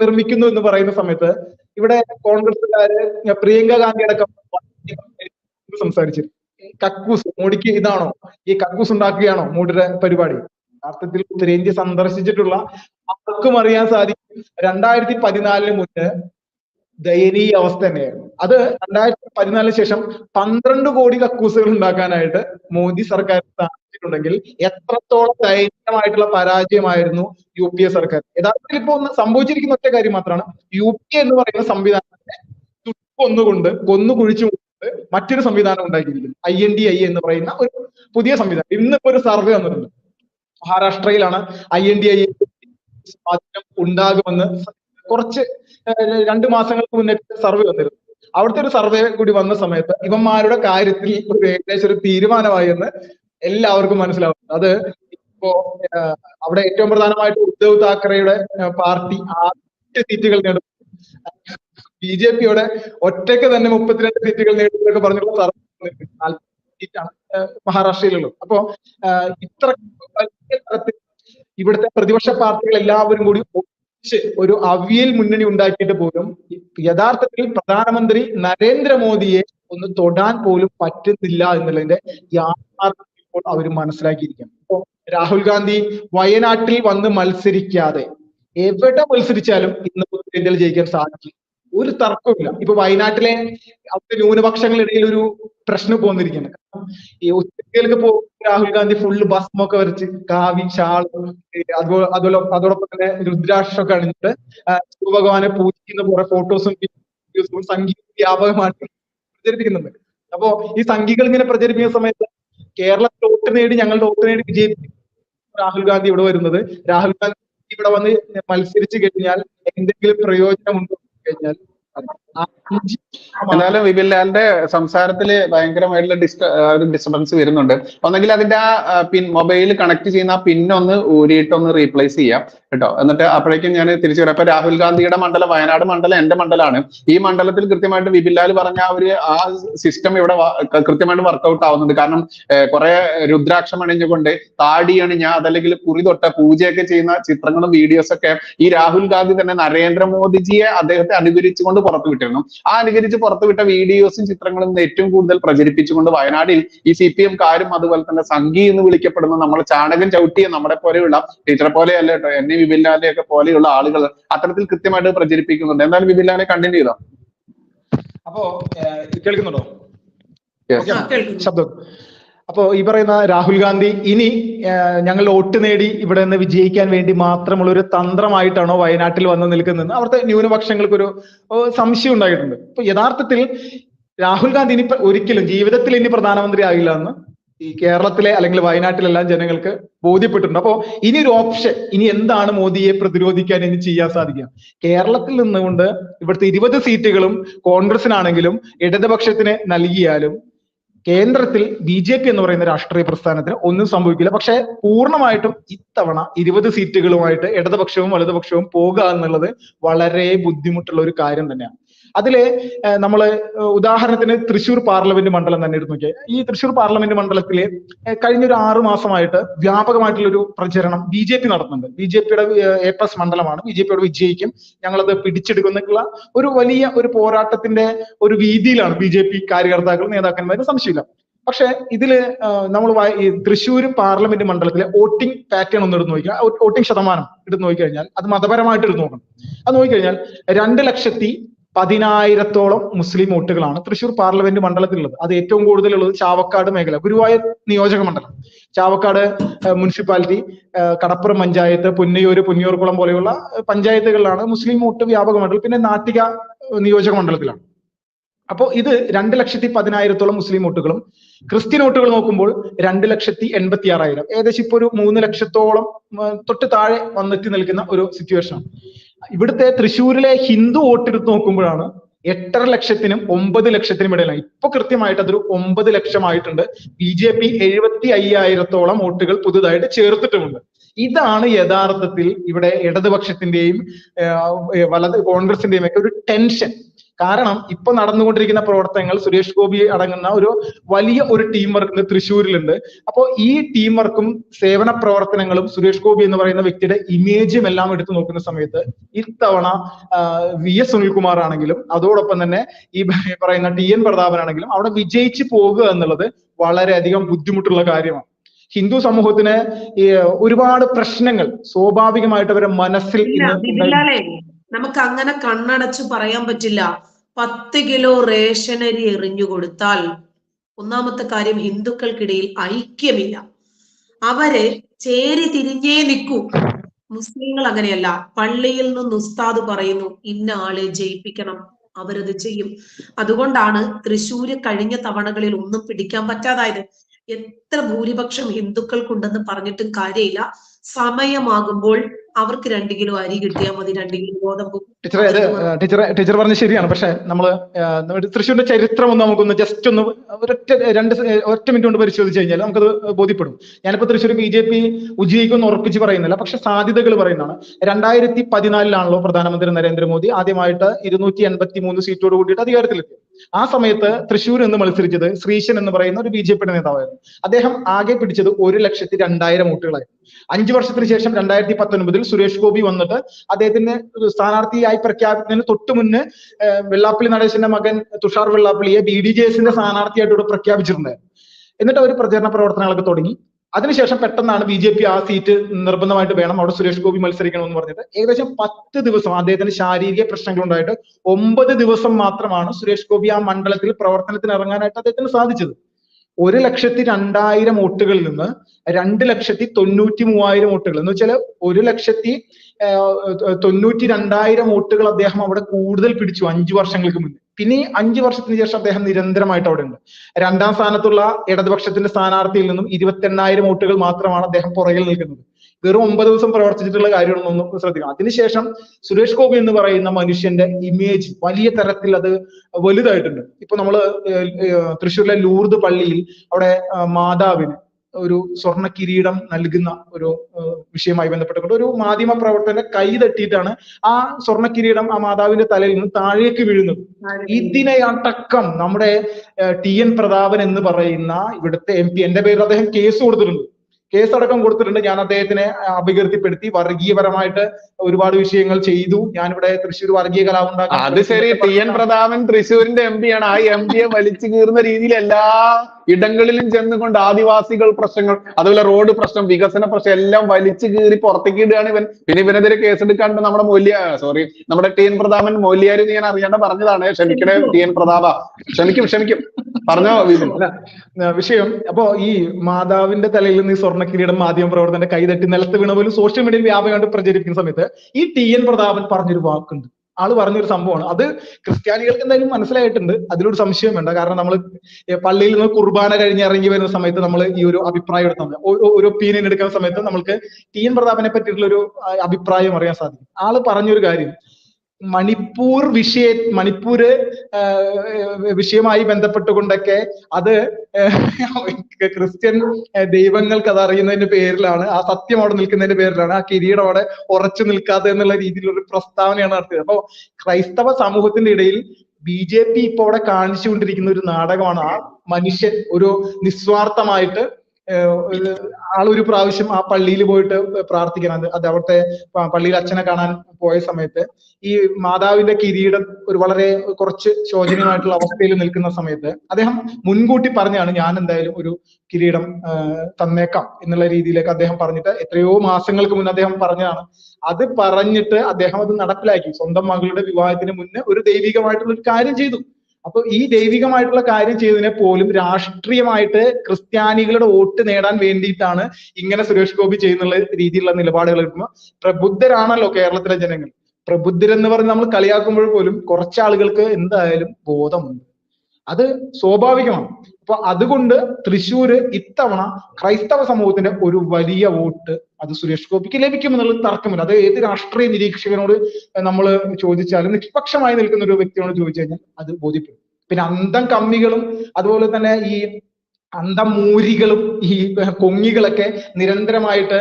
നിർമ്മിക്കുന്നു എന്ന് പറയുന്ന സമയത്ത് ഇവിടെ കോൺഗ്രസ്സുകാര് പ്രിയങ്ക ഗാന്ധി അടക്കം സംസാരിച്ചു. കക്കൂസ് മോഡിക്ക് ഇതാണോ? ഈ കക്കൂസ് ഉണ്ടാക്കുകയാണോ മോഡിയുടെ പരിപാടി? യഥാർത്ഥത്തിൽ ഉത്തരേന്ത്യ സന്ദർശിച്ചിട്ടുള്ള ആർക്കും അറിയാൻ സാധിക്കും. രണ്ടായിരത്തി പതിനാലിന് മുന്നേ ദയനീയ അവസ്ഥ തന്നെയായിരുന്നു. അത് രണ്ടായിരത്തി പതിനാലിന് ശേഷം പന്ത്രണ്ട് കോടി കക്കൂസുകൾ ഉണ്ടാക്കാനായിട്ട് മോദി സർക്കാർ സാധിച്ചിട്ടുണ്ടെങ്കിൽ എത്രത്തോളം ദയനീയമായിട്ടുള്ള പരാജയമായിരുന്നു യു പി എ സർക്കാർ. യഥാർത്ഥത്തിൽ ഇപ്പൊ ഒന്ന് സംഭവിച്ചിരിക്കുന്ന ഒറ്റ കാര്യം മാത്രമാണ്. യു പി എന്ന് പറയുന്ന സംവിധാനത്തെ കൊന്നുകൊണ്ട് കൊന്നു കുഴിച്ചു മറ്റൊരു സംവിധാനം ഉണ്ടാക്കിയിരിക്കുന്നു. ഐ എൻ ഡി ഐ എന്ന് പറയുന്ന ഒരു പുതിയ സംവിധാനം. ഇന്നിപ്പോ ഒരു സർവേ വന്നിട്ടുണ്ട്. മഹാരാഷ്ട്രയിലാണ് ഐ എൻ ഡി ഐ സ്വാധീനം ഉണ്ടാകുമെന്ന് കുറച്ച് രണ്ട് മാസങ്ങൾക്ക് മുന്നേ സർവേ വന്നിരുന്നു. അവിടുത്തെ ഒരു സർവേ കൂടി വന്ന സമയത്ത് ഇവന്മാരുടെ കാര്യത്തിൽ ഒരു ഏകദേശം ഒരു തീരുമാനമായി എന്ന് എല്ലാവർക്കും മനസ്സിലാവും അത് ഇപ്പോ അവിടെ ഏറ്റവും പ്രധാനമായിട്ട് ഉദ്ധവ് താക്കറെയുടെ പാർട്ടി ആദ്യ സീറ്റുകൾ നേടും ബി ജെ പിയുടെ ഒറ്റയ്ക്ക് തന്നെ മുപ്പത്തിരണ്ട് സീറ്റുകൾ നേടുന്നതൊക്കെ പറഞ്ഞിട്ടുള്ള സർവേ സീറ്റാണ് മഹാരാഷ്ട്രയിലുള്ളത്. അപ്പോ ഇത്ര വലിയ തരത്തിൽ ഇവിടുത്തെ പ്രതിപക്ഷ പാർട്ടികൾ എല്ലാവരും കൂടി ഒരു അവിയൽ മുന്നണി ഉണ്ടാക്കിയിട്ട് പോലും യഥാർത്ഥത്തിൽ പ്രധാനമന്ത്രി നരേന്ദ്രമോദിയെ ഒന്ന് തൊടാൻ പോലും പറ്റുന്നില്ല എന്നുള്ളതിന്റെ യാഥാർത്ഥ്യം ഇപ്പോൾ അവർ മനസ്സിലാക്കിയിരിക്കണം ഇപ്പോ രാഹുൽ ഗാന്ധി വയനാട്ടിൽ വന്ന് മത്സരിക്കാതെ എവിടെ മത്സരിച്ചാലും ഇന്ന് ഇന്ത്യയിൽ ജയിക്കാൻ സാധിക്കും ഒരു തർക്കമില്ല ഇപ്പൊ വയനാട്ടിലെ അവിടുത്തെ ന്യൂനപക്ഷങ്ങളിടയിൽ ഒരു പ്രശ്നം പോന്നിരിക്കുകയാണ്. ഈ ഉത്തരേന്ത്യയിലേക്ക് പോ രാഹുൽ ഗാന്ധി ഫുള്ള് ഭസ്മൊക്കെ വരച്ച് കാവി ഷാൾ അതുപോലെ അതുപോലെ അതോടൊപ്പം തന്നെ രുദ്രാക്ഷമൊക്കെ അണിഞ്ഞിട്ട് ശിവഭഗവാനെ പൂജിക്കുന്ന കുറെ ഫോട്ടോസും സംഗീത വ്യാപകമായിട്ട് പ്രചരിപ്പിക്കുന്നുണ്ട്. അപ്പോ ഈ സംഘികൾ ഇങ്ങനെ പ്രചരിപ്പിക്കുന്ന സമയത്ത് കേരളത്തിൽ വോട്ട് നേടി ഞങ്ങളുടെ വോട്ട് നേടി വിജയിപ്പിക്കും രാഹുൽ ഗാന്ധി ഇവിടെ വരുന്നത്. രാഹുൽ ഗാന്ധി ഇവിടെ വന്ന് മത്സരിച്ചു കഴിഞ്ഞാൽ എന്തെങ്കിലും പ്രയോജനം പ്രയോജനമുണ്ടോ കഴിഞ്ഞാൽ എന്നാലും വിപിൻ ലാലിന്റെ സംസാരത്തിൽ ഭയങ്കരമായിട്ടുള്ള ഡിസ്റ്റ ഒരു ഡിസ്റ്റർബൻസ് വരുന്നുണ്ട്. ഒന്നെങ്കിൽ അതിന്റെ ആ പിൻ മൊബൈൽ കണക്ട് ചെയ്യുന്ന ആ പിന്നൊന്ന് ഊരിയിട്ടൊന്ന് റീപ്ലേസ് ചെയ്യാം കേട്ടോ. എന്നിട്ട് അപ്പോഴേക്കും ഞാൻ തിരിച്ചു വരാം. അപ്പൊ രാഹുൽ ഗാന്ധിയുടെ മണ്ഡലം വയനാട് മണ്ഡലം എന്റെ മണ്ഡലമാണ്. ഈ മണ്ഡലത്തിൽ കൃത്യമായിട്ട് വിപിൻ ലാൽ പറഞ്ഞ ആ ഒരു ആ സിസ്റ്റം ഇവിടെ കൃത്യമായിട്ട് വർക്കൗട്ട് ആവുന്നുണ്ട്. കാരണം കുറെ രുദ്രാക്ഷം അണിഞ്ഞുകൊണ്ട് താടി അണിഞ്ഞ അതല്ലെങ്കിൽ കുറി തൊട്ട പൂജയൊക്കെ ചെയ്യുന്ന ചിത്രങ്ങളും വീഡിയോസ് ഒക്കെ ഈ രാഹുൽ ഗാന്ധി തന്നെ നരേന്ദ്രമോദിജിയെ അദ്ദേഹത്തെ അനുകരിച്ചുകൊണ്ട് പുറത്തു വിട്ടിരുന്നു ആ അനുകരിച്ച് പുറത്തുവിട്ട വീഡിയോസും ചിത്രങ്ങളും ഏറ്റവും കൂടുതൽ പ്രചരിപ്പിച്ചുകൊണ്ട് വയനാടിൽ ഈ സി പി എംകാരും അതുപോലെ തന്നെ സംഘി എന്ന് വിളിക്കപ്പെടുന്ന നമ്മൾ ചാണകം ചവിട്ടിയ നമ്മുടെ പോലെയുള്ള ടീച്ചറെ പോലെയല്ല കേട്ടോ എന്നെ വിപിൻലാലെ ഒക്കെ പോലെയുള്ള ആളുകൾ അത്തരത്തിൽ കൃത്യമായിട്ട് പ്രചരിപ്പിക്കുന്നുണ്ട്. എന്തായാലും വിപിൻലാലെ കണ്ടിന്യൂ ചെയ്തോ? അപ്പോ കേൾക്കുന്നുണ്ടോ? ശബ്ദം. അപ്പോ ഈ പറയുന്ന രാഹുൽ ഗാന്ധി ഇനി ഞങ്ങൾ വോട്ട് നേടി ഇവിടെ നിന്ന് വിജയിക്കാൻ വേണ്ടി മാത്രമുള്ള ഒരു തന്ത്രമായിട്ടാണോ വയനാട്ടിൽ വന്ന് നിൽക്കുന്നത്? അവിടുത്തെ ന്യൂനപക്ഷങ്ങൾക്ക് ഒരു സംശയം ഉണ്ടായിട്ടുണ്ട്. അപ്പൊ യഥാർത്ഥത്തിൽ രാഹുൽ ഗാന്ധി ഇനി ഒരിക്കലും ജീവിതത്തിൽ ഇനി പ്രധാനമന്ത്രി ആകില്ല എന്ന് ഈ കേരളത്തിലെ അല്ലെങ്കിൽ വയനാട്ടിലെല്ലാം ജനങ്ങൾക്ക് ബോധ്യപ്പെട്ടിട്ടുണ്ട്. അപ്പോ ഇനി ഒരു ഓപ്ഷൻ ഇനി എന്താണ് മോദിയെ പ്രതിരോധിക്കാൻ ഇനി ചെയ്യാൻ സാധിക്കുക? കേരളത്തിൽ നിന്നുകൊണ്ട് ഇവിടുത്തെ ഇരുപത് സീറ്റുകളും കോൺഗ്രസിനാണെങ്കിലും ഇടതുപക്ഷത്തിന് നൽകിയാലും കേന്ദ്രത്തിൽ ബി ജെ പി എന്ന് പറയുന്ന രാഷ്ട്രീയ പ്രസ്ഥാനത്തിന് ഒന്നും സംഭവിക്കില്ല. പക്ഷെ പൂർണമായിട്ടും ഇത്തവണ ഇരുപത് സീറ്റുകളുമായിട്ട് ഇടതുപക്ഷവും വലതുപക്ഷവും പോകുക എന്നുള്ളത് വളരെ ബുദ്ധിമുട്ടുള്ള ഒരു കാര്യം തന്നെയാണ്. അതിൽ നമ്മൾ ഉദാഹരണത്തിന് തൃശ്ശൂർ പാർലമെന്റ് മണ്ഡലം തന്നെ എടുത്തു നോക്കിയാൽ ഈ തൃശൂർ പാർലമെന്റ് മണ്ഡലത്തിൽ കഴിഞ്ഞ ഒരു ആറു മാസമായിട്ട് വ്യാപകമായിട്ടുള്ള ഒരു പ്രചരണം ബി ജെ പി നടത്തുന്നുണ്ട്. ബി ജെ പിയുടെ എ പ്ലസ് മണ്ഡലമാണ്. ബി ജെ പിയോട് വിജയിക്കും. ഞങ്ങളത് പിടിച്ചെടുക്കുന്നുള്ള ഒരു വലിയ ഒരു പോരാട്ടത്തിന്റെ ഒരു വീതിയിലാണ് ബി ജെ പി കാര്യകർത്താക്കളും നേതാക്കന്മാരും സംശയമില്ല. പക്ഷെ ഇതിൽ നമ്മൾ തൃശ്ശൂർ പാർലമെന്റ് മണ്ഡലത്തിലെ വോട്ടിംഗ് പാറ്റേൺ ഒന്ന് എടുത്ത് നോക്കിയാൽ വോട്ടിംഗ് ശതമാനം എടുത്ത് നോക്കിക്കഴിഞ്ഞാൽ അത് മതപരമായിട്ട് എടുത്ത് നോക്കണം. അത് നോക്കിക്കഴിഞ്ഞാൽ രണ്ട് ലക്ഷത്തി പതിനായിരത്തോളം മുസ്ലിം വോട്ടുകളാണ് തൃശ്ശൂർ പാർലമെന്റ് മണ്ഡലത്തിലുള്ളത്. അത് ഏറ്റവും കൂടുതലുള്ളത് ചാവക്കാട് മേഖല ഗുരുവായൂർ നിയോജക മണ്ഡലം. ചാവക്കാട് മുനിസിപ്പാലിറ്റി കടപ്പുറം പഞ്ചായത്ത് പുന്നയൂര് പുന്നിയൂർക്കുളം പോലെയുള്ള പഞ്ചായത്തുകളിലാണ് മുസ്ലിം വോട്ട് വ്യാപകമായിട്ടുള്ളത് പിന്നെ നാട്ടിക നിയോജക മണ്ഡലത്തിലാണ്. അപ്പോൾ ഇത് രണ്ട് ലക്ഷത്തി പതിനായിരത്തോളം മുസ്ലിം വോട്ടുകളും ക്രിസ്ത്യൻ വോട്ടുകൾ നോക്കുമ്പോൾ രണ്ട് ലക്ഷത്തി എൺപത്തി ആറായിരം ഏകദേശം ഇപ്പൊ ഒരു മൂന്ന് ലക്ഷത്തോളം തൊട്ട് താഴെ വന്നെത്തി നിൽക്കുന്ന ഒരു സിറ്റുവേഷൻ ഇവിടുത്തെ തൃശ്ശൂരിലെ ഹിന്ദു വോട്ടെടുത്ത് നോക്കുമ്പോഴാണ് എട്ടര ലക്ഷത്തിനും ഒമ്പത് ലക്ഷത്തിനും ഇടയിലാണ്. ഇപ്പൊ കൃത്യമായിട്ട് അതൊരു ഒമ്പത് ലക്ഷമായിട്ടുണ്ട്. ബി ജെ പി എഴുപത്തി അയ്യായിരത്തോളം വോട്ടുകൾ പുതുതായിട്ട് ചേർത്തിട്ടുമുണ്ട്. ഇതാണ് യഥാർത്ഥത്തിൽ ഇവിടെ ഇടതുപക്ഷത്തിന്റെയും വലത് കോൺഗ്രസിന്റെയും ഒക്കെ ഒരു ടെൻഷൻ. കാരണം ഇപ്പൊ നടന്നുകൊണ്ടിരിക്കുന്ന പ്രവർത്തനങ്ങൾ സുരേഷ് ഗോപി അടങ്ങുന്ന ഒരു വലിയ ഒരു ടീം വർക്ക് തൃശ്ശൂരിലുണ്ട്. അപ്പോൾ ഈ ടീം വർക്കും സേവന പ്രവർത്തനങ്ങളും സുരേഷ് ഗോപി എന്ന് പറയുന്ന വ്യക്തിയുടെ ഇമേജും എല്ലാം എടുത്തു നോക്കുന്ന സമയത്ത് ഇത്തവണ വി എസ് സുനിൽകുമാർ ആണെങ്കിലും അതോടൊപ്പം തന്നെ ഈ പറയുന്ന ടി എൻ പ്രതാപൻ ആണെങ്കിലും അവിടെ വിജയിച്ചു പോകുക എന്നുള്ളത് വളരെയധികം ബുദ്ധിമുട്ടുള്ള കാര്യമാണ്. ഹിന്ദു സമൂഹത്തിന് ഒരുപാട് പ്രശ്നങ്ങൾ സ്വാഭാവികമായിട്ട് അവരുടെ മനസ്സിൽ നമുക്ക് അങ്ങനെ കണ്ണടച്ച് പറയാൻ പറ്റില്ല. പത്ത് കിലോ റേഷനരി എറിഞ്ഞു കൊടുത്താൽ ഒന്നാമത്തെ കാര്യം ഹിന്ദുക്കൾക്കിടയിൽ ഐക്യമില്ല. അവർ ചേരി തിരിഞ്ഞേ നിൽക്കൂ. മുസ്ലിങ്ങൾ അങ്ങനെയല്ല. പള്ളിയിൽ നിന്ന് ഉസ്താദ് പറയുന്നു ഇന്ന ആളെ ജയിപ്പിക്കണം. അവരത് ചെയ്യും. അതുകൊണ്ടാണ് തൃശ്ശൂര് കഴിഞ്ഞ തവണകളിൽ ഒന്നും പിടിക്കാൻ പറ്റാതായത്. എത്ര ഭൂരിപക്ഷം ഹിന്ദുക്കൾക്കുണ്ടെന്ന് പറഞ്ഞിട്ടും കാര്യമില്ല. സമയമാകുമ്പോൾ അവർക്ക് രണ്ട് കിലോ അരി കിട്ടിയാൽ മതി രണ്ട് കിലോ ഗോതമ്പ് ടീച്ചറെ അത് ടീച്ചർ ടീച്ചർ പറഞ്ഞ ശരിയാണ്. പക്ഷെ നമ്മൾ തൃശ്ശൂരിന്റെ ചരിത്രം ഒന്ന് നമുക്കൊന്ന് ജസ്റ്റ് ഒന്ന് ഒരൊറ്റ രണ്ട് ഒറ്റ മിനിറ്റ് കൊണ്ട് പരിശോധിച്ച് കഴിഞ്ഞാൽ നമുക്കത് ബോധ്യപ്പെടും. ഞാനിപ്പോ തൃശ്ശൂർ ബി ജെ പി എന്ന് ഉറപ്പിച്ച് പറയുന്നില്ല. പക്ഷെ സാധ്യതകൾ പറയുന്നതാണ്. രണ്ടായിരത്തി പതിനാലിലാണല്ലോ പ്രധാനമന്ത്രി നരേന്ദ്രമോദി ആദ്യമായിട്ട് ഇരുന്നൂറ്റി എൺപത്തി മൂന്ന് സീറ്റോട് കൂടിയിട്ട് അധികാരത്തിലെത്തി ആ സമയത്ത് തൃശ്ശൂർ എന്ന് മത്സരിച്ചത് ശ്രീശൻ എന്ന് പറയുന്ന ഒരു ബി ജെ പിയുടെ നേതാവായിരുന്നു. അദ്ദേഹം ആകെ പിടിച്ചത് ഒരു ലക്ഷത്തി രണ്ടായിരം വോട്ടുകളായിരുന്നു. അഞ്ചു വർഷത്തിന് ശേഷം രണ്ടായിരത്തി പത്തൊൻപതിൽ സുരേഷ് ഗോപി വന്നിട്ട് അദ്ദേഹത്തിന് ഒരു സ്ഥാനാർത്ഥിയായി പ്രഖ്യാപിക്കുന്നതിന് തൊട്ടു മുന്നേ വെള്ളാപ്പള്ളി നടേശന്റെ മകൻ തുഷാർ വെള്ളാപ്പള്ളിയെ ബി ഡി ജെ എസിന്റെ സ്ഥാനാർത്ഥിയായിട്ട് ഇവിടെ പ്രഖ്യാപിച്ചിട്ടുണ്ടായിരുന്നു. എന്നിട്ട് അവർ പ്രചരണ പ്രവർത്തനങ്ങളൊക്കെ തുടങ്ങി. അതിനുശേഷം പെട്ടെന്നാണ് ബി ജെ പി ആ സീറ്റ് നിർബന്ധമായിട്ട് വേണം അവിടെ സുരേഷ് ഗോപി മത്സരിക്കണം എന്ന് പറഞ്ഞത് ഏകദേശം പത്ത് ദിവസം അദ്ദേഹത്തിന് ശാരീരിക പ്രശ്നങ്ങൾ ഉണ്ടായിട്ട് ഒമ്പത് ദിവസം മാത്രമാണ് സുരേഷ് ഗോപി ആ മണ്ഡലത്തിൽ പ്രവർത്തനത്തിന് ഇറങ്ങാനായിട്ട് അദ്ദേഹത്തിന് സാധിച്ചത്. ഒരു ലക്ഷത്തി രണ്ടായിരം വോട്ടുകളിൽ നിന്ന് രണ്ട് ലക്ഷത്തി തൊണ്ണൂറ്റി മൂവായിരം വോട്ടുകൾ എന്ന് വെച്ചാൽ ഒരു ലക്ഷത്തി തൊണ്ണൂറ്റി രണ്ടായിരം വോട്ടുകൾ അദ്ദേഹം അവിടെ കൂടുതൽ പിടിച്ചു. അഞ്ചു വർഷങ്ങൾക്ക് മുന്നേ. പിന്നെ അഞ്ചു വർഷത്തിന് ശേഷം അദ്ദേഹം നിരന്തരമായിട്ട് അവിടെ ഉണ്ട് രണ്ടാം സ്ഥാനത്തുള്ള ഇടതുപക്ഷത്തിന്റെ സ്ഥാനാർത്ഥിയിൽ നിന്നും ഇരുപത്തെണ്ണായിരം വോട്ടുകൾ മാത്രമാണ് അദ്ദേഹം പുറകിൽ നിൽക്കുന്നത്. വെറും ഒമ്പത് ദിവസം പ്രവർത്തിച്ചിട്ടുള്ള കാര്യങ്ങളൊന്നും ശ്രദ്ധിക്കണം. അതിനുശേഷം സുരേഷ് ഗോപി എന്ന് പറയുന്ന മനുഷ്യന്റെ ഇമേജ് വലിയ തരത്തിൽ അത് വലുതായിട്ടുണ്ട്. ഇപ്പൊ ഏഹ്, തൃശ്ശൂരിലെ ലൂർദ് പള്ളിയിൽ അവിടെ മാതാവിന് ഒരു സ്വർണ കിരീടം നൽകുന്ന ഒരു വിഷയമായി വിഷയവുമായി ബന്ധപ്പെട്ടുകൊണ്ട് ഒരു മാധ്യമ പ്രവർത്തകന്റെ കൈ തട്ടിയിട്ടാണ് ആ സ്വർണ കിരീടം ആ മാതാവിന്റെ തലയിൽ നിന്ന് താഴേക്ക് വീഴുന്നത്. ഇതിനെ അടക്കം നമ്മുടെ ടി എൻ പ്രതാപൻ എന്ന് പറയുന്ന ഇവിടുത്തെ എം പി എന്റെ പേരിൽ അദ്ദേഹം കേസ് കൊടുത്തിട്ടുണ്ട്. കേസ് അടക്കം കൊടുത്തിട്ടുണ്ട്. ഞാൻ അദ്ദേഹത്തിനെ അപകീർത്തിപ്പെടുത്തി. വർഗീയപരമായിട്ട് ഒരുപാട് വിഷയങ്ങൾ ചെയ്തു. ഞാനിവിടെ തൃശ്ശൂർ വർഗീയ കലാപം അത് ശരി. ടി എൻ പ്രതാപൻ തൃശ്ശൂരിന്റെ എം പി ആണ്. ആ എം പിയെ വലിച്ചു കീറുന്ന രീതിയിൽ എല്ലാ ഇടങ്ങളിലും ചെന്നുകൊണ്ട് ആദിവാസികൾ പ്രശ്നങ്ങൾ അതുപോലെ റോഡ് പ്രശ്നം വികസന പ്രശ്നം എല്ലാം വലിച്ചു കീറി പുറത്തേക്ക് ഇടുകയാണ് ഇവൻ. പിന്നെ ഇവനെതിരെ കേസെടുക്കാണ്ട് നമ്മുടെ മൂല്യ സോറി നമ്മുടെ ടി എൻ പ്രതാപൻ മൂല്യാര് ഞാൻ അറിയാണ്ട് പറഞ്ഞതാണ്. ക്ഷമിക്കണേ ടി എൻ പ്രതാപ. ക്ഷമിക്കും ക്ഷമിക്കും. പറഞ്ഞോ അല്ല വിഷയം. അപ്പോ ഈ മാതാവിന്റെ തലയിൽ നിന്ന് ഈ സ്വർണ കിരീടം മാധ്യമ പ്രവർത്തകന്റെ കൈതട്ടി നിലത്ത് വീണ പോലും സോഷ്യൽ മീഡിയയിൽ വ്യാപകമായിട്ട് പ്രചരിപ്പിക്കുന്ന സമയത്ത് ഈ ടി എൻ പ്രതാപൻ പറഞ്ഞൊരു വാക്കുണ്ട്. ആൾ പറഞ്ഞൊരു സംഭവമാണ്. അത് ക്രിസ്ത്യാനികൾക്ക് എന്തായാലും മനസ്സിലായിട്ടുണ്ട്. അതിലൊരു സംശയം വേണ്ട. കാരണം നമ്മൾ പള്ളിയിൽ നിന്ന് കുർബാന കഴിഞ്ഞ് ഇറങ്ങി വരുന്ന സമയത്ത് നമ്മൾ ഈ ഒരു അഭിപ്രായം എടുത്താൽ ഒരു ഒപ്പീനിയൻ എടുക്കുന്ന സമയത്ത് നമുക്ക് ടി എൻ പ്രതാപനെ പറ്റിയിട്ടുള്ള ഒരു അഭിപ്രായം അറിയാൻ സാധിക്കും. ആൾ പറഞ്ഞൊരു കാര്യം മണിപ്പൂർ വിഷയ മണിപ്പൂര് വിഷയമായി ബന്ധപ്പെട്ടുകൊണ്ടൊക്കെ അത് ക്രിസ്ത്യൻ ദൈവങ്ങൾക്ക് അത് അറിയുന്നതിന്റെ പേരിലാണ് ആ സത്യം അവിടെ നിൽക്കുന്നതിന്റെ പേരിലാണ് ആ കിരീടം അവിടെ ഉറച്ചു നിൽക്കാതെ എന്നുള്ള രീതിയിലൊരു പ്രസ്താവനയാണ് നടത്തിയത്. അപ്പോ ക്രൈസ്തവ സമൂഹത്തിന്റെ ഇടയിൽ ബി ജെ പി ഇപ്പൊ അവിടെ കാണിച്ചുകൊണ്ടിരിക്കുന്ന ഒരു നാടകമാണ് ആ മനുഷ്യൻ ഒരു നിസ്വാർത്ഥമായിട്ട് ആളൊരു പ്രാവശ്യം ആ പള്ളിയിൽ പോയിട്ട് പ്രാർത്ഥിക്കണം. അത് അവിടുത്തെ പള്ളിയിൽ അച്ഛനെ കാണാൻ പോയ സമയത്ത് ഈ മാതാവിന്റെ കിരീടം ഒരു വളരെ കുറച്ച് ശോചനീയമായിട്ടുള്ള അവസ്ഥയിൽ നിൽക്കുന്ന സമയത്ത് അദ്ദേഹം മുൻകൂട്ടി പറഞ്ഞാണ് ഞാൻ എന്തായാലും ഒരു കിരീടം തന്നേക്കാം എന്നുള്ള രീതിയിലേക്ക് അദ്ദേഹം പറഞ്ഞിട്ട് എത്രയോ മാസങ്ങൾക്ക് മുന്നേ അദ്ദേഹം പറഞ്ഞതാണ്. അത് പറഞ്ഞിട്ട് അദ്ദേഹം അത് നടപ്പിലാക്കി. സ്വന്തം മകളുടെ വിവാഹത്തിന് മുന്നേ ഒരു ദൈവികമായിട്ടുള്ള ഒരു കാര്യം ചെയ്തു. അപ്പൊ ഈ ദൈവികമായിട്ടുള്ള കാര്യം ചെയ്തതിനെ പോലും രാഷ്ട്രീയമായിട്ട് ക്രിസ്ത്യാനികളുടെ വോട്ട് നേടാൻ വേണ്ടിയിട്ടാണ് ഇങ്ങനെ സുരേഷ് ഗോപി ചെയ്യുന്നുള്ള രീതിയിലുള്ള നിലപാടുകൾ എടുക്കുമ്പോൾ പ്രബുദ്ധരാണല്ലോ കേരളത്തിലെ ജനങ്ങൾ. പ്രബുദ്ധരെന്ന് പറഞ്ഞ് നമ്മൾ കളിയാക്കുമ്പോൾ പോലും കുറച്ച് ആളുകൾക്ക് എന്തായാലും ബോധമുണ്ട്. അത് സ്വാഭാവികമാണ്. അപ്പൊ അതുകൊണ്ട് തൃശ്ശൂര് ഇത്തവണ ക്രൈസ്തവ സമൂഹത്തിന്റെ ഒരു വലിയ വോട്ട് അത് സുരേഷ് ഗോപിക്ക് ലഭിക്കുമെന്നുള്ളത് തർക്കമില്ല. അത് ഏത് രാഷ്ട്രീയ നിരീക്ഷകനോട് നമ്മൾ ചോദിച്ചാലും നിഷ്പക്ഷമായി നിൽക്കുന്ന ഒരു വ്യക്തിയോട് ചോദിച്ചു കഴിഞ്ഞാൽ അത് ബോധ്യപ്പെടും. പിന്നെ അന്തം കമ്മികളും അതുപോലെ തന്നെ ഈ അന്തമൂരികളും ഈ കൊങ്ങികളൊക്കെ നിരന്തരമായിട്ട്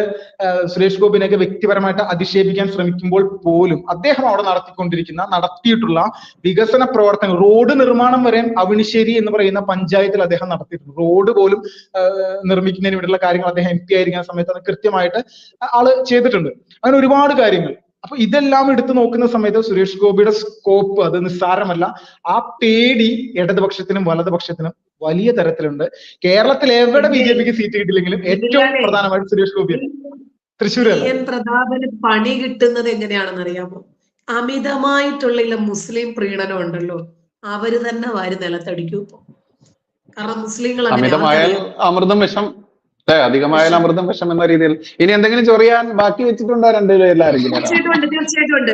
സുരേഷ് ഗോപിനെയൊക്കെ വ്യക്തിപരമായിട്ട് അധിക്ഷേപിക്കാൻ ശ്രമിക്കുമ്പോൾ പോലും അദ്ദേഹം അവിടെ നടത്തിക്കൊണ്ടിരിക്കുന്ന നടത്തിയിട്ടുള്ള വികസന പ്രവർത്തനങ്ങൾ റോഡ് നിർമ്മാണം വരെ അവിണിശ്ശേരി എന്ന് പറയുന്ന പഞ്ചായത്തിൽ അദ്ദേഹം നടത്തിയിട്ടുണ്ട്. റോഡ് പോലും നിർമ്മിക്കുന്നതിന് വേണ്ടിയുള്ള കാര്യങ്ങൾ അദ്ദേഹം എം പി ആയിരിക്കുന്ന സമയത്ത് കൃത്യമായിട്ട് ആൾ ചെയ്തിട്ടുണ്ട്. അങ്ങനെ ഒരുപാട് കാര്യങ്ങൾ. അപ്പൊ ഇതെല്ലാം എടുത്തു നോക്കുന്ന സമയത്ത് സുരേഷ് ഗോപിയുടെ സ്കോപ്പ് അത് നിസ്സാരമല്ല. ആ പേടി ഇടതുപക്ഷത്തിനും വലതുപക്ഷത്തിനും വലിയ തരത്തിലുണ്ട്. കേരളത്തിൽ എവിടെ ബി ജെ പിക്ക് സീറ്റ് കിട്ടില്ലെങ്കിലും ഏറ്റവും പ്രധാനമായിട്ട് സുരേഷ് ഗോപിയാണ് എൻ പ്രതാപന് പണി കിട്ടുന്നത് എങ്ങനെയാണെന്ന് അറിയാമോ? അമിതമായിട്ടുള്ള മുസ്ലിം പ്രീണനം ഉണ്ടല്ലോ. അവർ തന്നെ വാരി നിലത്തടിക്കും ഇപ്പൊ. കാരണം മുസ്ലിങ്ങൾ അമിതമായാൽ അമൃതം വിഷം. അല്ലെ? അധികമായാൽ അമൃതം വിഷം എന്ന രീതിയിൽ. ഇനി എന്തെങ്കിലും ചൊറിയാൻ ബാക്കി വെച്ചിട്ടുണ്ടോ രണ്ടുപേരും ആരെങ്കിലും തീർച്ചയായിട്ടും ഉണ്ട് തീർച്ചയായിട്ടും ഉണ്ട്.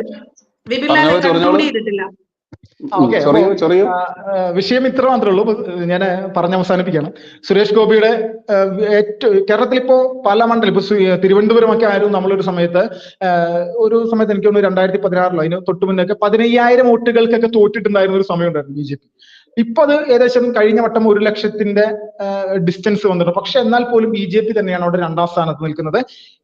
വിപിൻ ചെയ്തിട്ടില്ല. വിഷയം ഇത്ര മാത്രമേ ഉള്ളൂ. ഞാൻ പറഞ്ഞ് അവസാനിപ്പിക്കണം സുരേഷ് ഗോപിയുടെ ഏറ്റവും കേരളത്തിൽ ഇപ്പോ പല മണ്ഡലം ഇപ്പൊ തിരുവനന്തപുരമൊക്കെ തിരുവനന്തപുരം ഒക്കെ ആയിരുന്നു നമ്മളൊരു സമയത്ത്. ഒരു സമയത്ത് എനിക്ക് തോന്നുന്നു രണ്ടായിരത്തി പതിനാറിലോ അതിന് തൊട്ട് മുന്നൊക്കെ പതിനയ്യായിരം വോട്ടുകൾക്കൊക്കെ തോറ്റിട്ടുണ്ടായിരുന്ന ഒരു സമയം ഉണ്ടായിരുന്നു ബി ജെ പി. ഇപ്പൊ അത് ഏകദേശം കഴിഞ്ഞ വട്ടം ഒരു ലക്ഷത്തിന്റെ ഡിസ്റ്റൻസ് വന്നിട്ടുണ്ട് പക്ഷെ എന്നാൽ പോലും ബി ജെ പി തന്നെയാണ് അവിടെ രണ്ടാം സ്ഥാനത്ത് നിൽക്കുന്നത്.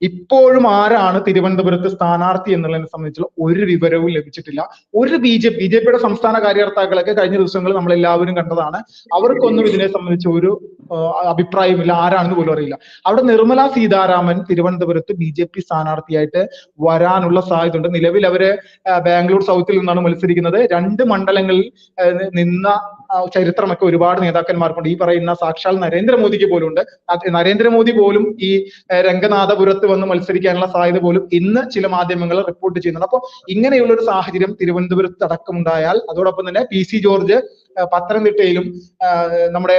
ഇപ്പോഴും ആരാണ് തിരുവനന്തപുരത്ത് സ്ഥാനാർത്ഥി എന്നുള്ളതിനെ സംബന്ധിച്ചുള്ള ഒരു വിവരവും ലഭിച്ചിട്ടില്ല. ഒരു ബി ജെ ബി ജെ പിയുടെ സംസ്ഥാന കാര്യകർത്താക്കളൊക്കെ കഴിഞ്ഞ ദിവസങ്ങളിൽ നമ്മൾ എല്ലാവരും കണ്ടതാണ്. അവർക്കൊന്നും ഇതിനെ സംബന്ധിച്ച് ഒരു അഭിപ്രായമില്ല. ആരാണെന്ന് പോലും അറിയില്ല. അവിടെ നിർമ്മല സീതാരാമൻ തിരുവനന്തപുരത്ത് ബി ജെ പി സ്ഥാനാർത്ഥിയായിട്ട് വരാനുള്ള സാധ്യതയുണ്ട്. നിലവിൽ അവർ ബാംഗ്ലൂർ സൗത്തിൽ നിന്നാണ് മത്സരിക്കുന്നത്. രണ്ട് മണ്ഡലങ്ങളിൽ നിന്ന ചരിത്രമൊക്കെ ഒരുപാട് നേതാക്കന്മാർക്കുണ്ട്. ഈ പറയുന്ന സാക്ഷാൽ നരേന്ദ്രമോദിക്ക് പോലും ഉണ്ട് നരേന്ദ്രമോദി പോലും ഈ രംഗനാഥപുരത്ത് വന്ന് മത്സരിക്കാനുള്ള സാധ്യത പോലും ഇന്ന് ചില മാധ്യമങ്ങൾ റിപ്പോർട്ട് ചെയ്യുന്നുണ്ട്. അപ്പോൾ ഇങ്ങനെയുള്ള ഒരു സാഹചര്യം തിരുവനന്തപുരത്ത് അടക്കമുണ്ടായാൽ അതോടൊപ്പം തന്നെ പി സി ജോർജ് പത്തനംതിട്ടയിലും നമ്മുടെ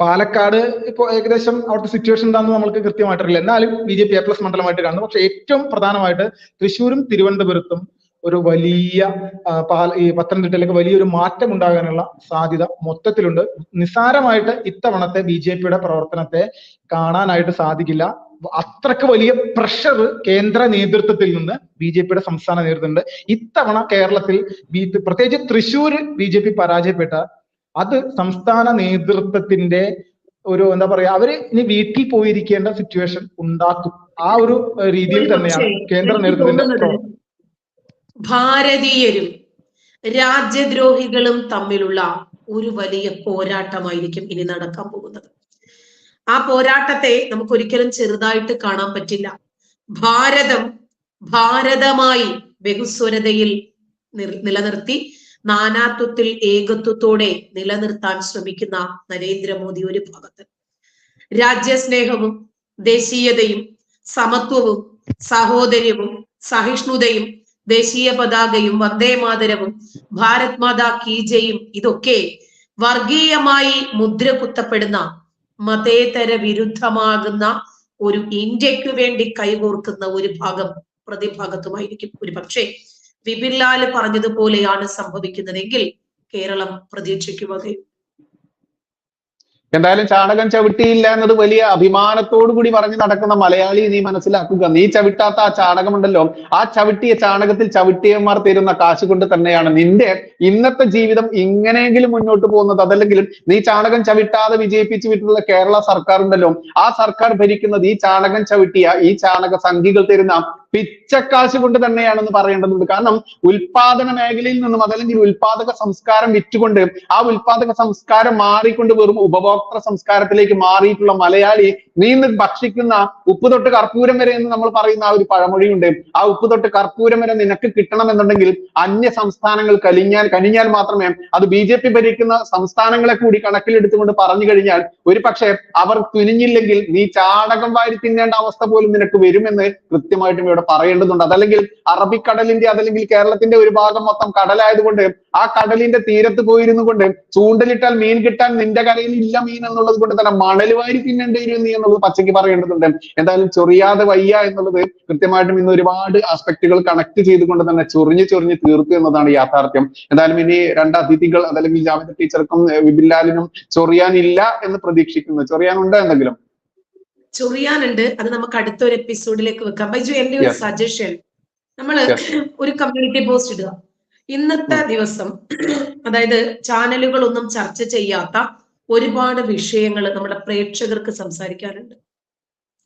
പാലക്കാട് ഇപ്പോ ഏകദേശം അവിടുത്തെ സിറ്റുവേഷൻ എന്താണെന്ന് നമ്മൾക്ക് കൃത്യമായിട്ടറിയില്ല എന്നാലും B J P A plus മണ്ഡലമായിട്ട് കാണുന്നു. പക്ഷെ ഏറ്റവും പ്രധാനമായിട്ട് തൃശ്ശൂരും തിരുവനന്തപുരത്തും ഒരു വലിയ ഈ പത്തനംതിട്ടയിലേക്ക് വലിയൊരു മാറ്റം ഉണ്ടാകാനുള്ള സാധ്യത മൊത്തത്തിലുണ്ട്. നിസ്സാരമായിട്ട് ഇത്തവണത്തെ ബി ജെ പിയുടെ പ്രവർത്തനത്തെ കാണാനായിട്ട് സാധിക്കില്ല. അത്രയ്ക്ക് വലിയ പ്രഷർ കേന്ദ്ര നേതൃത്വത്തിൽ നിന്ന് ബി ജെ പിയുടെ സംസ്ഥാന നേതൃത്വമുണ്ട് ഇത്തവണ കേരളത്തിൽ പ്രത്യേകിച്ച് തൃശ്ശൂര് ബി ജെ പി പരാജയപ്പെട്ട അത് സംസ്ഥാന നേതൃത്വത്തിന്റെ ഒരു എന്താ പറയാ അവർ ഇനി വീട്ടിൽ പോയിരിക്കേണ്ട സിറ്റുവേഷൻ ഉണ്ടാക്കും. ആ ഒരു രീതിയിൽ തന്നെയാണ് കേന്ദ്ര നേതൃത്വത്തിന്റെ ഭാരതീയരും രാജ്യദ്രോഹികളും തമ്മിലുള്ള ഒരു വലിയ പോരാട്ടമായിരിക്കും ഇനി നടക്കാൻ പോകുന്നത്. ആ പോരാട്ടത്തെ നമുക്ക് ഒരിക്കലും ചെറുതായിട്ട് കാണാൻ പറ്റില്ല. ഭാരതം ഭാരതമായി ബഹുസ്വരതയിൽ നിർ- നിലനിർത്തി നാനാത്വത്തിൽ ഏകത്വത്തോടെ നിലനിർത്താൻ ശ്രമിക്കുന്ന നരേന്ദ്രമോദി ഒരു ഭാഗത്ത്. രാജ്യസ്നേഹവും ദേശീയതയും സമത്വവും സഹോദര്യവും സഹിഷ്ണുതയും ദേശീയ പതാകയും വന്ദേ മാതരവും ഭാരത് മാതാ കീജയും ഇതൊക്കെ വർഗീയമായി മുദ്ര കുത്തപ്പെടുന്ന മതേതര വിരുദ്ധമാകുന്ന ഒരു ഇന്ത്യയ്ക്ക് വേണ്ടി കൈകോർക്കുന്ന ഒരു ഭാഗം പ്രതിഭാഗത്തുമായിരിക്കും. ഒരു പക്ഷേ വിപിൻ ലാൽ പറഞ്ഞതുപോലെയാണ് സംഭവിക്കുന്നതെങ്കിൽ കേരളം പ്രതീക്ഷിക്കും അതെ എന്തായാലും ചാണകം ചവിട്ടിയില്ല എന്നത് വലിയ അഭിമാനത്തോടു കൂടി പറഞ്ഞു നടക്കുന്ന മലയാളി നീ മനസ്സിലാക്കുക. നീ ചവിട്ടാത്ത ആ ചാണകമുണ്ടല്ലോ. ആ ചവിട്ടിയ ചാണകത്തിൽ ചവിട്ടിയന്മാർ തരുന്ന കാശ് കൊണ്ട് തന്നെയാണ് നിന്റെ ഇന്നത്തെ ജീവിതം ഇങ്ങനെയെങ്കിലും മുന്നോട്ട് പോകുന്നത്. അതല്ലെങ്കിലും നീ ചാണകം ചവിട്ടാതെ വിജയിപ്പിച്ചു വിട്ടുള്ള കേരള സർക്കാർ ഉണ്ടല്ലോ ആ സർക്കാർ ഭരിക്കുന്നത് ഈ ചാണകം ചവിട്ടിയ ഈ ചാണക സംഖ്യകൾ തരുന്ന പിച്ചക്കാശ് കൊണ്ട് തന്നെയാണെന്ന് പറയേണ്ടതുണ്ട്. കാരണം ഉൽപാദന മേഖലയിൽ നിന്നും അതല്ലെങ്കിൽ ഉൽപാദക സംസ്കാരം വിറ്റുകൊണ്ട് ആ ഉൽപാദക സംസ്കാരം മാറിക്കൊണ്ട് വെറും ഉപഭോക്തൃ സംസ്കാരത്തിലേക്ക് മാറിയിട്ടുള്ള മലയാളി നീന്ന് ഭക്ഷിക്കുന്ന ഉപ്പ് തൊട്ട് കർപ്പൂരം വരെ എന്ന് നമ്മൾ പറയുന്ന ആ ഒരു പഴമൊഴിയുണ്ട്. ആ ഉപ്പ് തൊട്ട് കർപ്പൂരം വരെ നിനക്ക് കിട്ടണമെന്നുണ്ടെങ്കിൽ അന്യ സംസ്ഥാനങ്ങൾ കലിഞ്ഞാൽ കനിഞ്ഞാൽ മാത്രമേ അത് ബി ജെ പി ഭരിക്കുന്ന സംസ്ഥാനങ്ങളെ കൂടി കണക്കിലെടുത്തുകൊണ്ട് പറഞ്ഞു കഴിഞ്ഞാൽ ഒരു പക്ഷേ അവർ തുനിഞ്ഞില്ലെങ്കിൽ നീ ചാടകം വാരി തിന്നേണ്ട അവസ്ഥ പോലും നിനക്ക് വരുമെന്ന് കൃത്യമായിട്ടും ഇവിടെ പറയേണ്ടതുണ്ട്. അതല്ലെങ്കിൽ അറബിക്കടലിന്റെ അതല്ലെങ്കിൽ കേരളത്തിന്റെ ഒരു ഭാഗം മൊത്തം കടലായതുകൊണ്ട് ആ കടലിന്റെ തീരത്ത് പോയിരുന്നു കൊണ്ട് ചൂണ്ടലിട്ടാൽ മീൻ കിട്ടാൻ നിന്റെ കരയിൽ ഇല്ല മീൻ എന്നുള്ളത് കൊണ്ട് തന്നെ മണൽ വാരി തിന്നേണ്ടി വരും നീ എന്നുള്ളത് പച്ചയ്ക്ക് പറയേണ്ടതുണ്ട്. എന്തായാലും ചൊറിയാതെ വയ്യ എന്നുള്ളത് കൃത്യമായിട്ടും ഇന്ന് ഒരുപാട് ആസ്പെക്ടുകൾ കണക്ട് ചെയ്തുകൊണ്ട് തന്നെ ചൊറിഞ്ഞ് ചൊറിഞ്ഞ് തീർത്തു എന്നതാണ് യാഥാർത്ഥ്യം. എന്തായാലും ഇനി രണ്ട് അതിഥികൾ അതല്ലെങ്കിൽ ജാമിത ടീച്ചർക്കും വിപിൻലാലിനും ചൊറിയാനില്ല എന്ന് പ്രതീക്ഷിക്കുന്നു. ചൊറിയാനുണ്ട് എന്തെങ്കിലും? ചൊറിയാനുണ്ട്. അത് നമുക്ക് അടുത്ത ഒരു എപ്പിസോഡിലേക്ക് വെക്കാം. ബൈജു എന്റെ ഒരു സജഷൻ നമ്മൾ ഒരു കമ്മ്യൂണിറ്റി പോസ്റ്റ് ഇടുക. ഇന്നത്തെ ദിവസം അതായത് ചാനലുകളൊന്നും ചർച്ച ചെയ്യാത്ത ഒരുപാട് വിഷയങ്ങൾ നമ്മുടെ പ്രേക്ഷകർക്ക് സംസാരിക്കാറുണ്ട്.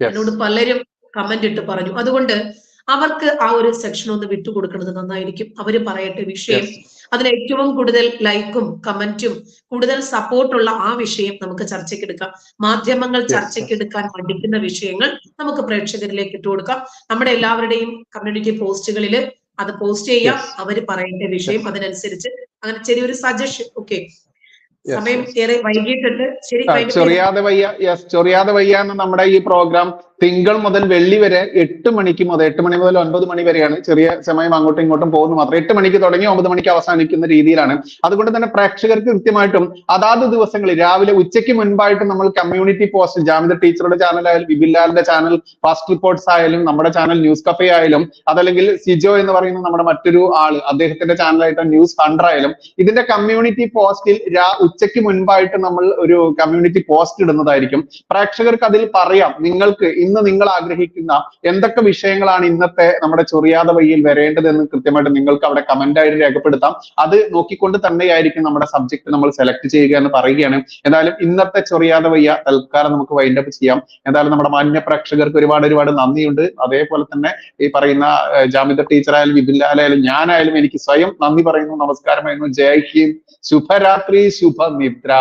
എന്നോട് പലരും കമന്റ് ഇട്ട് പറഞ്ഞു. അതുകൊണ്ട് അവർക്ക് ആ ഒരു സെക്ഷൻ ഒന്ന് വിട്ടുകൊടുക്കുന്നത് നന്നായിരിക്കും. അവർ പറയട്ടെ വിഷയം. അതിന് ഏറ്റവും കൂടുതൽ ലൈക്കും കമന്റും കൂടുതൽ സപ്പോർട്ടുള്ള ആ വിഷയം നമുക്ക് ചർച്ചയ്ക്ക് എടുക്കാം. മാധ്യമങ്ങൾ ചർച്ചയ്ക്കെടുക്കാൻ ചർച്ചയ്ക്ക് എടുക്കാൻ മടിക്കുന്ന വിഷയങ്ങൾ നമുക്ക് പ്രേക്ഷകരിലേക്ക് ഇട്ട് കൊടുക്കാം. നമ്മുടെ എല്ലാവരുടെയും കമ്മ്യൂണിറ്റി പോസ്റ്റുകളിൽ അത് പോസ്റ്റ് ചെയ്യാം. അവർ പറയേണ്ട വിഷയം അതിനനുസരിച്ച്. അങ്ങനെ ചെറിയൊരു സജഷൻ ഓക്കെ സമയം. ഏറെ വൈകിട്ടുണ്ട് ശരി. ചൊറിയാതെ വയ്യ യെസ് ചൊറിയാതെ വയ്യ എന്ന നമ്മുടെ ഈ പ്രോഗ്രാം തിങ്കൾ മുതൽ വെള്ളി വരെ എട്ട് മണിക്ക് മുതൽ എട്ട് മണി മുതൽ ഒൻപത് മണി വരെയാണ് ചെറിയ സമയം അങ്ങോട്ടും ഇങ്ങോട്ടും പോകുന്നു മാത്രം. എട്ട് മണിക്ക് തുടങ്ങി ഒമ്പത് മണിക്ക് അവസാനിക്കുന്ന രീതിയിലാണ്. അതുകൊണ്ട് തന്നെ പ്രേക്ഷകർക്ക് കൃത്യമായിട്ടും അതാത് ദിവസങ്ങളിൽ രാവിലെ ഉച്ചയ്ക്ക് മുൻപായിട്ട് നമ്മൾ കമ്മ്യൂണിറ്റി പോസ്റ്റ് ജാമിത ടീച്ചറുടെ ചാനൽ ആയാലും ബിബിലാലിന്റെ ചാനൽ ഫാസ്റ്റ് റിപ്പോർട്ട്സ് ആയാലും നമ്മുടെ ചാനൽ ന്യൂസ് കഫേ ആയാലും അതല്ലെങ്കിൽ സിജോ എന്ന് പറയുന്ന നമ്മുടെ മറ്റൊരു ആൾ അദ്ദേഹത്തിന്റെ ചാനലായിട്ട് ന്യൂസ് ഹണ്ടർ ആയാലും ഇതിന്റെ കമ്മ്യൂണിറ്റി പോസ്റ്റിൽ രാ ഉച്ചയ്ക്ക് മുൻപായിട്ട് നമ്മൾ ഒരു കമ്മ്യൂണിറ്റി പോസ്റ്റ് ഇടുന്നതായിരിക്കും. പ്രേക്ഷകർക്ക് അതിൽ പറയാം നിങ്ങൾക്ക് ഇന്ന് നിങ്ങൾ ആഗ്രഹിക്കുന്ന എന്തൊക്കെ വിഷയങ്ങളാണ് ഇന്നത്തെ നമ്മുടെ ചൊറിയാതെ വഴിയിൽ വരേണ്ടതെന്ന് കൃത്യമായിട്ട് നിങ്ങൾക്ക് അവിടെ കമന്റ് ആയിട്ട് രേഖപ്പെടുത്താം. അത് നോക്കിക്കൊണ്ട് തന്നെയായിരിക്കും നമ്മുടെ സബ്ജക്ട് നമ്മൾ സെലക്ട് ചെയ്യുക എന്ന് പറയുകയാണ്. എന്തായാലും ഇന്നത്തെ ചൊറിയാതെ വയ്യ തൽക്കാലം നമുക്ക് വൈൻഡ് അപ്പ് ചെയ്യാം. എന്തായാലും നമ്മുടെ മാന്യ പ്രേക്ഷകർക്ക് ഒരുപാട് ഒരുപാട് നന്ദിയുണ്ട്. അതേപോലെ തന്നെ ഈ പറയുന്ന ജാമിത ടീച്ചർ ആയാലും വിപിലായാലും ഞാനായാലും എനിക്ക് സ്വയം നന്ദി പറയുന്നു നമസ്കാരമായിരുന്നു ജയ് ഹിന്ദ്. ശുഭരാത്രി ശുഭനിദ്ര.